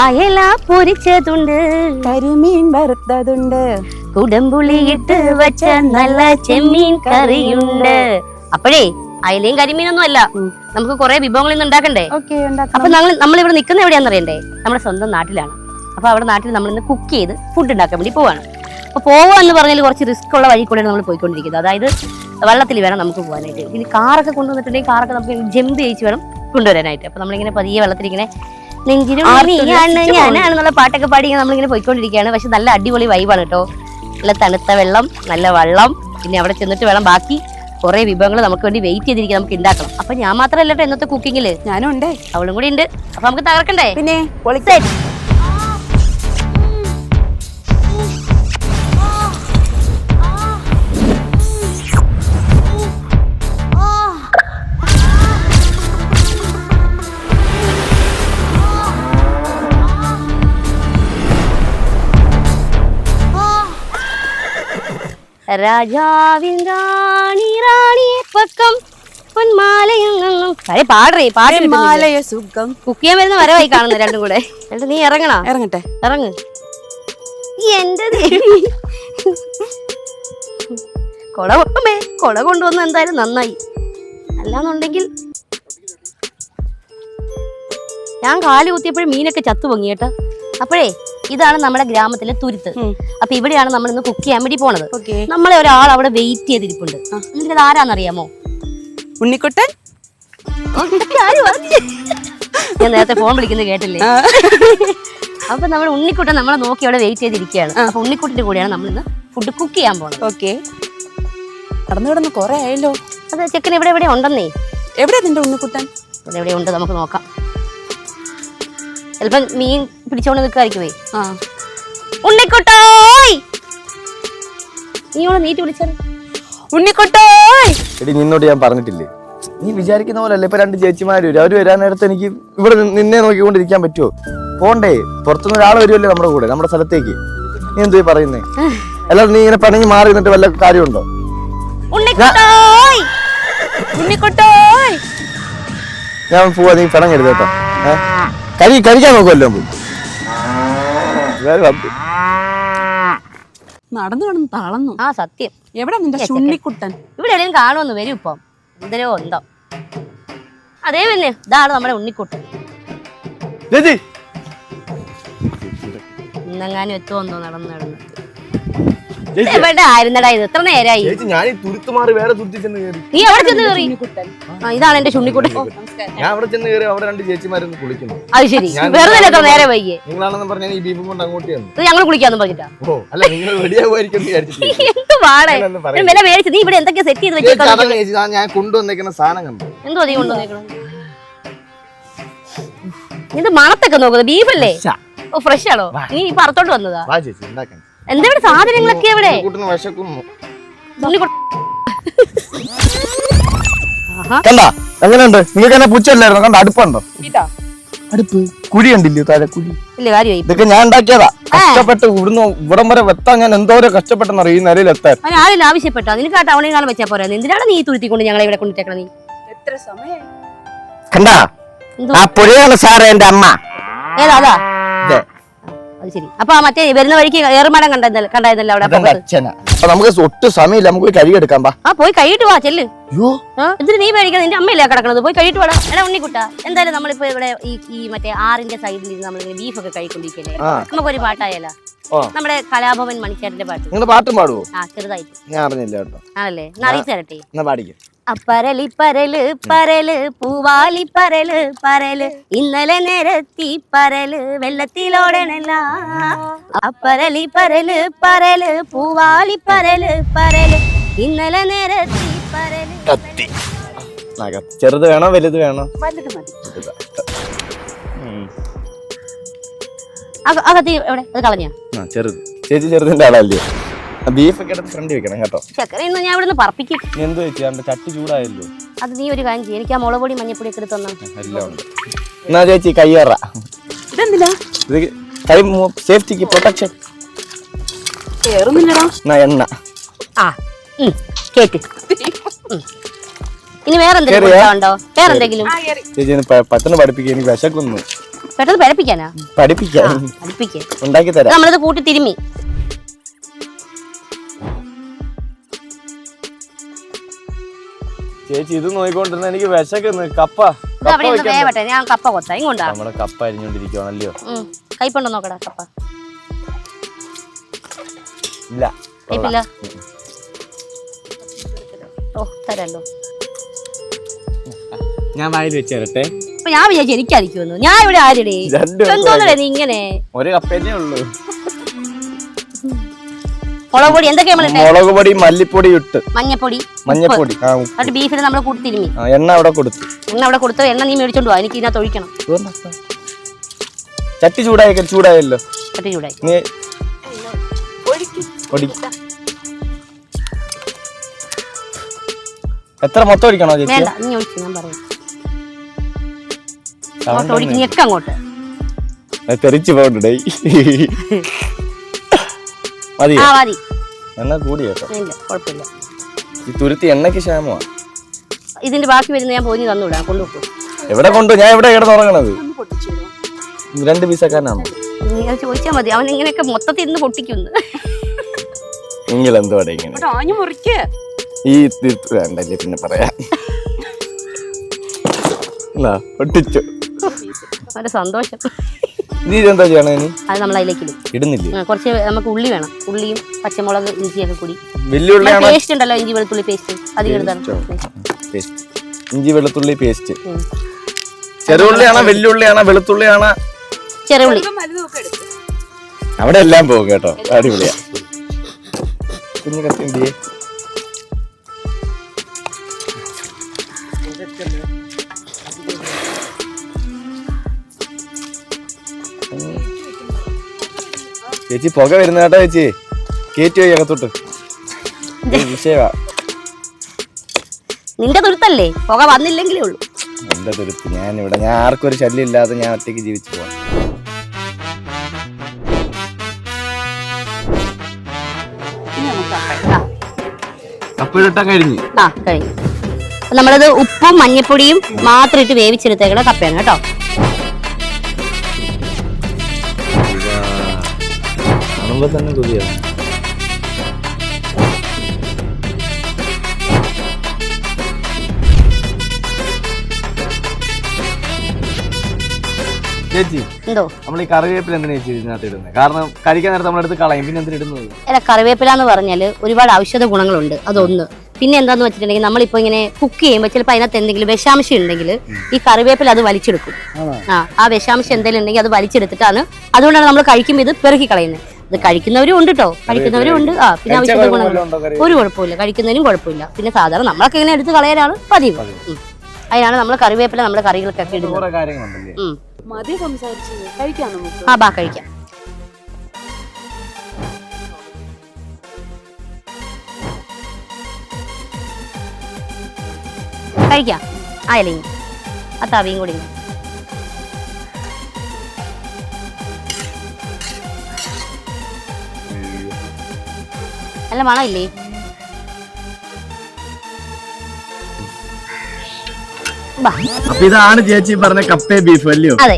അയല പൊരിച്ചതുണ്ട്. കരിമീൻ വറുത്തതുണ്ട്. കുടംപുളിയിട്ട് വെച്ച നല്ല ചെമ്മീൻ കറിയുണ്ട്. അപ്പോഴേ അയലയും കരിമീനൊന്നും അല്ല. നമുക്ക് കുറെ വിഭവങ്ങൾ ഇന്ന് ഉണ്ടാക്കണ്ടേ? അപ്പൊ നമ്മൾ നമ്മൾ ഇവിടെ നിൽക്കുന്ന എവിടെയാന്ന് അറിയണ്ടേ? നമ്മുടെ സ്വന്തം നാട്ടിലാണ്. അപ്പൊ അവിടെ നാട്ടിൽ നമ്മൾ ഇന്ന് കുക്ക് ചെയ്ത് ഫുഡ് ഉണ്ടാക്കാൻ വേണ്ടി പോവാണ്. അപ്പൊ പോവുക എന്ന് പറഞ്ഞാൽ കുറച്ച് റിസ്ക് ഉള്ള വഴി കൂടെയാണ് നമ്മൾ പോയിക്കൊണ്ടിരിക്കുന്നത്. അതായത് വെള്ളത്തിൽ വേണം നമുക്ക് പോകാനായിട്ട് ഇനി കാറൊക്കെ കൊണ്ടുവന്നിട്ടുണ്ടെങ്കിൽ കാറൊക്കെ നമുക്ക് ജമ്പ് ചെയ്യിച്ച് വേണം കൊണ്ടുവരാനായിട്ട്. അപ്പൊ നമ്മളിങ്ങനെ പതിയെ വെള്ളത്തിൽ ഇങ്ങനെ നെഞ്ചിനും നീയാണ് ഞാനാണെന്നുള്ള പാട്ടൊക്കെ പാടി നമ്മളിങ്ങനെ പോയിക്കൊണ്ടിരിക്കുകയാണ്. പക്ഷെ നല്ല അടിപൊളി വൈബാണ് കേട്ടോ നല്ല തണുത്ത വെള്ളം നല്ല വെള്ളം. പിന്നെ അവിടെ ചെന്നിട്ട് വേണം ബാക്കി കുറെ വിഭവങ്ങൾ നമുക്ക് വേണ്ടി വെയിറ്റ് ചെയ്തിരിക്കുക നമുക്ക് ഉണ്ടാക്കണം അപ്പൊ ഞാൻ മാത്രമല്ല കേട്ടോ ഇന്നത്തെ കുക്കിങ്ങിൽ ഞാനും അവളും കൂടി ഉണ്ട്. അപ്പൊ നമുക്ക് തകർക്കണ്ടേ? പിന്നെ രാജാവിൻ റാണി റാണിയെ പക്കം. കിട്ടുന്നില്ല. ഹിമാലയ സുഖം. കുക്ക് ചെയ്യാൻ വരുന്ന വരവായി കാണുന്നു രണ്ടും കൂടെ. എന്നിട്ട് നീ ഇറങ്ങണ? ഇറങ്ങട്ടെ. ഇറങ്ങ്. എന്റെ. കൊട കൊണ്ടുമേ കൊട കൊണ്ടുവന്ന എന്തായാലും നന്നായി. അല്ലാന്നുണ്ടെങ്കിൽ ഞാൻ കാൽ കുത്തിയപ്പോഴും മീനൊക്കെ ചത്തു പൊങ്ങി കേട്ടോ. അപ്പോഴേ ഇതാണ് നമ്മുടെ ഗ്രാമത്തിലെ തുരുത്ത്. അപ്പൊ ഇവിടെയാണ് നമ്മൾ ഇന്ന് കുക്ക് ചെയ്യാൻ വേണ്ടി പോണത്. നമ്മളെ ഒരാൾ അവിടെ വെയിറ്റ് ചെയ്തിരിപ്പുണ്ട്. എന്നിട്ട് ഇത് ആരാന്നറിയാമോ? ഉണ്ണിക്കുട്ടൻ? ഞാൻ നേരത്തെ ഫോൺ വിളിക്കുന്നത് കേട്ടില്ലേ. അപ്പൊ നമ്മുടെ ഉണ്ണിക്കുട്ടൻ നമ്മളെ നോക്കി അവിടെ വെയിറ്റ് ചെയ്തിരിക്കുകയാണ്. അപ്പൊ ഉണ്ണിക്കുട്ടിന്റെ കൂടെയാണ് നമ്മൾ ഇന്ന് ഫുഡ് കുക്ക് ചെയ്യാൻ പോകുന്നത് ഓക്കെ കടന്നു കിടന്ന് കൊറേ ആയല്ലോ. അത് ചെക്കൻ ഇവിടെ എവിടെ ഉണ്ടെന്നേ? എവിടെയാ നിന്റെ ഉണ്ണിക്കുട്ടൻ? ഇവിടെ എവിടെ ഉണ്ട് നമുക്ക് നോക്കാം. ചിലപ്പോ മീൻ പിടിച്ചോണ്ട് നിൽക്കായിരിക്കുമേ ആ. ഉണ്ണിക്കുട്ടോയ്! നീ ഇവിടെ നീറ്റ് വിളിച്ചത് ഉണ്ണിക്കുട്ടോയ്! എടി നിന്നോട് ഞാൻ പറഞ്ഞിട്ടില്ലേ? നീ വിചാരിക്കുന്ന പോലെ അല്ല ഇപ്പൊ രണ്ട് ചേച്ചിമാര് വരും. അവർ വരാൻ നേരത്തെ എനിക്ക് ഇവിടെ നിന്നെ നോക്കിക്കൊണ്ടിരിക്കാൻ പറ്റുമോ പോണ്ടേ പുറത്തുനിന്ന് ഒരാൾ വരുമല്ലേ നമ്മുടെ കൂടെ നമ്മുടെ സ്ഥലത്തേക്ക്. നീ എന്തോ പറയുന്നേ? അല്ലാതെ നീ ഇങ്ങനെ പണിഞ്ഞ് മാറി നിന്നിട്ട് വല്ല കാര്യമുണ്ടോ? ഞാൻ പോവാ നീ പണം കേട്ടോ. ഏ? കഴി കഴിക്കാൻ നോക്കുമല്ലോ നടന്നു കിടന്ന് തളന്നു ആ സത്യം. എവിടെ നിന്റെ ചുണ്ണിക്കുട്ടൻ ഇവിടെ എവിടെയും കാണുമെന്ന് വരും ഇപ്പം. എന്തരോ ഉണ്ടോ. അതേ പിന്നെ ഇതാണ് നമ്മുടെ ഉണ്ണിക്കുട്ടൻ. ഇന്നെങ്ങാനും എത്തുമെന്നോ നടന്നു നടന്ന്. എവിടെ ആയിരുന്നടാ ഇത്? എത്ര നേരായി? ചേച്ചി ഞാൻ ഈ തുരുത്ത് മാറി വേറെ തുരുത്തി ചെന്ന് കയറി. നീ എവിടെ ചെന്ന് കയറി? ഉണ്ണിക്കുട്ടൻ ആ, ഇതാണ് എന്റെ ചുണ്ണിക്കുട്ടൻ. ഞാൻ അവിടെ ചെന്ന് കയറി അവിടെ രണ്ട് ചേച്ചിമാരൊന്ന് കുളിക്കുന്നു. അത് ശരി. വേറെ വെറുതെ അല്ലേ എത്ര നേരെ വൈകിയേ? നിങ്ങളാണെന്ന് പറഞ്ഞാൽ ഈ ബീഫും കൊണ്ട് അങ്ങോട്ട് ചെന്നു. ഇത് ഞങ്ങൾ കുളിക്കാന്ന് പറഞ്ഞിട്ടാ? ഓ അല്ല നിങ്ങൾ റെഡിയാകുമായിരിക്കും എന്ന് വിചാരിച്ചിട്ടില്ല. എന്ത് പാടേ ഞാനൊന്നും പറയില്ല. വില മേടിച്ച് നീ ഇവിടെ എന്തൊക്കെ സെറ്റ് ചെയ്ത് ചേച്ചി വെച്ചേക്കാം അതല്ല ചേച്ചി ആ ഞാൻ കൊണ്ടുവന്നേക്കുന്ന സാധനം കണ്ടു. എന്തോ നീ കൊണ്ടുവന്നേക്കണം ഇത് മണത്തൊക്കെ നോക്കുന്നത് ബീഫല്ലേ? ഓ ഫ്രഷ് ആണോ? നീ ഇപ്പൊ അറുത്തോട്ട് വന്നതാ? വാ ചേച്ചി ഉണ്ടാക്കാൻ എന്താ ഇവിടെ സാധനങ്ങളൊക്കെ എവിടെ കണ്ട എങ്ങനെയുണ്ട്? നിങ്ങൾക്ക് എന്നെ പുച്ചല്ലായിരുന്നു കണ്ട അടുപ്പുണ്ടോ? അടുപ്പ്. കുഴി കണ്ടില്ലേ താഴെ കുഴി വലിയ കാര്യമായി. ഇതൊക്കെ ഞാൻ ഉണ്ടാക്കിയതാ. കഷ്ടപ്പെട്ട് ഇവിടുന്ന് ഇവിടം വരെ എത്താൻ ഞാൻ എന്തോരം കഷ്ടപ്പെട്ടെന്നറിയോ ഈ നിലയിൽ എത്താൻ. അവൻ ആരെങ്കിലും ആവശ്യപ്പെട്ടോ? നിനക്ക് ആ ടൗണിൽ കാണാൻ വെച്ചാൽ പോരാ. എന്തിനാണ് നീ തുരുത്തിക്കൊണ്ട് ഞങ്ങളെ ഇവിടെ കൊണ്ടിട്ടേക്കണം നീ? എത്ര കണ്ടാ ആ പുഴയാണ് സാറേ എന്റെ അമ്മ. ഏതാ അതാ? അത് ശരി. അപ്പൊ മറ്റേ വരുന്ന വഴിക്ക് ഏറുമാടം കണ്ടതല്ല കണ്ടായിരുന്നല്ലോ അവിടെ. അച്ഛനാ. അപ്പൊ നമുക്ക് ഒട്ടും സമയമില്ല. നമുക്ക് പോയി കഴുകി എടുക്കാം ആ പോയി കഴിയിട്ട് വാ ചെല്ല്. അയ്യോ. ആ, നീ മേടിക്കണം നിന്റെ അമ്മയില്ലേ കിടക്കണത്? പോയി കഴിയിട്ട് വേണം എടാ ഉണ്ണിക്കുട്ട എന്തായാലും നമ്മളിപ്പോ ഇവിടെ ഈ ഈ മറ്റേ ആറിന്റെ സൈഡിൽ ഇരുന്ന് നമ്മളിങ്ങനെ ബീഫ് ഒക്കെ കഴിക്കൊണ്ടിരിക്കല്ലേ? നമുക്ക് ഒരു പാട്ടായാലോ? നമ്മുടെ കലാഭവൻ മണിക്കാരന്റെ പാട്ട്. നിങ്ങൾ പാട്ടും പാടുവോ? ആ ചെറുതായിട്ട്. ഞാൻ അറിഞ്ഞില്ല കേട്ടോ. ആണല്ലേ? അറിയിച്ചു തരട്ടെ? എന്നാ പാടിക്കും. അപ്പരലി പരൽ പരൽ പൂവാലി പരൽ പരൽ ഇന്നലെ നേരത്തി പരൽ വെള്ളത്തിലോടണല്ല. അപ്പരലി പരൽ പരൽ പൂവാലി പരൽ പരൽ ഇന്നലെ നേരത്തി പരൽ കത്തി. ചെറുത് വേണോ വലുത് വേണോ? അകത്തി എവിടെ? അത് കളഞ്ഞ? ചെറുത്. ചേച്ചി ചെറുതിന്റെ ആളല്ലേ? എടുത്ത് ഫ്രണ്ട് വെക്കണം കേട്ടോ. ചക്കര ഇന്ന് ഞാൻ ഇവിടുന്ന് പറപ്പിക്കും. ചട്ടി ചൂടായല്ലോ. അത് നീ ഒരു കാര്യം ചെയ്യും. എനിക്ക് ആ മുളക് പൊടി മഞ്ഞപ്പൊടി ഒക്കെ എടുത്ത് എല്ലാം ഉണ്ട്. എന്നാ ചേച്ചി കയ്യേറ ഇതെന്തിനാ ഇത് കൈ സേഫ്റ്റിക്ക് പ്രൊട്ടക്ഷൻ. കേറുന്നില്ലടാ. എന്നാ എണ്ണ. ആ കേക്ക്. ഇനി വേറെന്തെങ്കിലും കേറിയോ? ഉണ്ടോ വേറെന്തെങ്കിലും? ആ കേറി. ചേച്ചി ഒന്ന് പെ- പെട്ടെന്ന് പഠിപ്പിക്കുക എനിക്ക് വിശക്കുന്നു. പെട്ടെന്ന് പരപ്പിക്കാനാ പഠിപ്പിക്കാം. ഉണ്ടാക്കി തരാം നമ്മളിത് കൂട്ടി തിരുമ്മി. ചേച്ചി ഇത് നോയിക്കൊണ്ടിരുന്ന എനിക്ക് വിശക്കുന്നു കപ്പ. അവിടെ ഒന്ന് വേവട്ടെ ഞാൻ കപ്പ കൊത്താ. ഇങ്ങോട്ടാ. നമ്മുടെ കപ്പ അരിഞ്ഞോണ്ടിരിക്കുവാണല്ലോ ഉം. നോക്കടാ കപ്പ? ഇല്ല. കയ്പില്ല ഓ തരല്ലോ ഞാൻ വായിൽ വെച്ച് തരട്ടെ. ഞാൻ വിചാരിച്ചു എനിക്കടിക്കുമെന്ന് ഞാൻ ഇവിടെ ആരുടെ? എന്തോന്നല്ലേ നീ ഇങ്ങനെ? ഒരു കപ്പേ ഉള്ളൂ. മുളക് പൊടി എന്തൊക്കെയാ നമ്മളിട്ടെ മുളക് പൊടി മല്ലിപ്പൊടി ഇട്ട്. മഞ്ഞപ്പൊടി മഞ്ഞപ്പൊടി. എന്നിട്ട് ബീഫിന് നമ്മൾ കൊടുത്തിരുമി എണ്ണ അവിടെ കൊടുത്തു. എണ്ണ അവിടെ കൊടുത്തു എണ്ണ നീ മേടിച്ചോണ്ട് പോവാ എനിക്ക് ഇതിനകത്ത് ഒഴിക്കണം. ചട്ടി ചൂടായി ചൂടായല്ലോ. ചട്ടി ചൂടായി. നീ പൊടി എത്ര മൊത്തം ഒഴിക്കണോ ചേച്ചി? വേണ്ട നീ ഒഴിച്ചു ഞാൻ പറയാം. ഒഴിക്ക് അത് തെറിച്ച് പോകണ്ടേ മതി ആ മതി. എണ്ണ കൂടി കേട്ടോ. ഇല്ല കുഴപ്പമില്ല. ഈ തുരുത്തി എണ്ണയ്ക്ക് ക്ഷാമമാ. ഇതിന്റെ ബാക്കി വരുന്ന ഞാൻ പോയി തന്നുവിടാ കൊണ്ടുപോകും എവിടെ കൊണ്ടു? ഞാൻ എവിടെ കിടന്ന് ഉറങ്ങണത്? രണ്ട് പീസക്കാരനാണോ? നീ അത് ചോദിച്ചാൽ മതി. അവൻ ഇങ്ങനെയൊക്കെ മൊത്തത്തിൽ ഇരുന്ന് പൊട്ടിക്കുന്നു. എന്തുവാടെ ഇങ്ങനെ? ആഞ്ഞു മുറിക്ക്. ഈ തീർത്ത് വേണ്ടല്ലേ പിന്നെ പറയാം. എന്നാ, പൊട്ടിച്ചു. അവന്റെ സന്തോഷം. നീ ഇതെന്താ ചെയ്യണേ ഇനി അത് നമ്മൾ അതിലേക്ക് ഇടും. ഇടുന്നില്ലേ? കുറച്ച് നമുക്ക് ഉള്ളി വേണം. ഉള്ളിയും പച്ചമുളക് ഇഞ്ചിയൊക്കെ കൂടി. വലിയ പേസ്റ്റ് ഉണ്ടല്ലോ ഇഞ്ചി വെളുത്തുള്ളി പേസ്റ്റ് പേസ്റ്റ് ഇഞ്ചി വെളുത്തുള്ളി പേസ്റ്റ്. ചെറുള്ളിയാണോ വെല്ലുള്ളിയാണോ വെളുത്തുള്ളിയാണോ? ചെറുള്ളി അവിടെ എല്ലാം പോകും കേട്ടോ. അടിപൊളിയാ. കുഞ്ഞു കത്തി ചേച്ചി പുക വരുന്ന കേട്ടോ ചേച്ചി. കേറ്റി പോയി അകത്തോട്ട്. നിന്റെ തുരുത്തല്ലേ? പുക വന്നില്ലെങ്കിലേ ഉള്ളൂ. എന്റെ തുരുത്ത് ഞാൻ ഇവിടെ ഞാൻ ആർക്കും ഒരു ശല്യം ഇല്ലാതെ ഞാൻ ഒറ്റയ്ക്ക് ജീവിച്ചു പോവാം. കഴിഞ്ഞു. ആ കഴിഞ്ഞു. നമ്മളത് ഉപ്പും മഞ്ഞപ്പൊടിയും മാത്രം ഇട്ട് വേവിച്ചെടുത്തേക്കണം കപ്പയാണ് കേട്ടോ. കാണുമ്പോ തന്നെ തുതിയാണ് ചേച്ചി എന്തോ? നമ്മൾ ഈ കറിവേപ്പില എന്തിനാ ചേച്ചി ഇതിനകത്ത് ഇടുന്നത് കാരണം കഴിക്കാൻ നേരത്തെ നമ്മളെടുത്ത് കളയും. പിന്നെ എന്തിനാ ഇടുന്നത്? അല്ല കറിവേപ്പില എന്ന് പറഞ്ഞാൽ ഒരുപാട് ഔഷധ ഗുണങ്ങളുണ്ട്. അതൊന്ന്. പിന്നെ എന്താന്ന് വെച്ചിട്ടുണ്ടെങ്കിൽ നമ്മളിപ്പോ ഇങ്ങനെ കുക്ക് ചെയ്യുമ്പോൾ ചിലപ്പോൾ അതിനകത്ത് എന്തെങ്കിലും വിഷാംശം ഉണ്ടെങ്കിൽ ഈ കറിവേപ്പില അത് വലിച്ചെടുക്കും. ആ ആ വിഷാംശം എന്തെങ്കിലും ഉണ്ടെങ്കിൽ അത് വലിച്ചെടുത്തിട്ടാണ് അതുകൊണ്ടാണ് നമ്മൾ കഴിക്കുമ്പോൾ ഇത് പെറുക്കി കളയുന്നത് ഇത് കഴിക്കുന്നവരും ഉണ്ട് കേട്ടോ കഴിക്കുന്നവരും ഉണ്ട്. ആ പിന്നെ ആവശ്യമുള്ള ഔഷധ ഗുണങ്ങൾ? ഒരു കുഴപ്പമില്ല. കഴിക്കുന്നതിനും കുഴപ്പമില്ല. പിന്നെ സാധാരണ നമ്മളൊക്കെ ഇങ്ങനെ എടുത്ത് കളയാനാണ് പതിവ്. അതിനാണ് നമ്മൾ കറിവേപ്പില നമ്മുടെ കറികളൊക്കെ ഇടുന്നത്. ആ ബാ കഴിക്കാം. കഴിക്കാം. ആയാലും ആ തവിയും കൂടി നല്ല മണമില്ലേ ബാ. അപ്പൊ ഇതാണ് ചേച്ചി പറഞ്ഞ കപ്പേ ബീഫ് അല്ലയോ? അതെ.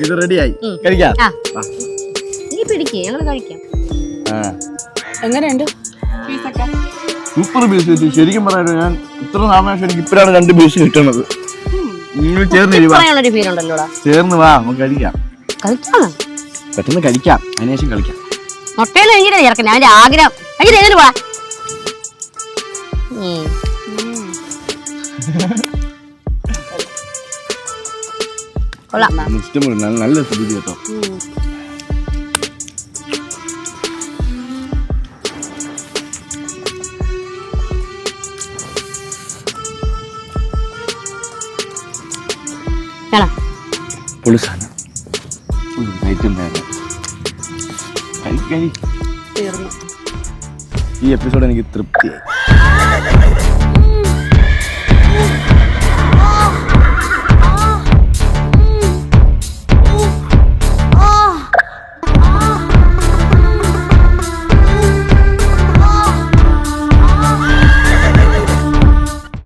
ഇത് റെഡിയായി. കഴിക്കാം. ആ. നീ പിടിക്കേ ഞങ്ങൾ കഴിക്കാം. എങ്ങനെയുണ്ട്? സൂപ്പർ ബീഫ് ചേച്ചി. ശരിക്കും പറയാലോ ഞാൻ ഇത്ര നാളെ എനിക്ക് ഇപ്പോഴാണ് രണ്ട് ബീഫ് കിട്ടണത് നിങ്ങൾ ചേർന്ന് ചേർന്ന് വാ നമുക്ക് കഴിക്കാം. കഴിക്കാമോ പെട്ടെന്ന് കഴിക്കാം. അതിനുശേഷം കളിക്കാം. മുട്ടയിൽ എങ്ങനെ ചേർക്കണേ അവന്റെ ആഗ്രഹം. എനിക്ക് എഴുതി പോടാ. കൊള്ളാം. നല്ല നല്ല സ്ഥിതി കേട്ടോ. പുളിസാണ് വേണം ഈ എപ്പിസോഡ് എനിക്ക് തൃപ്തിയായി.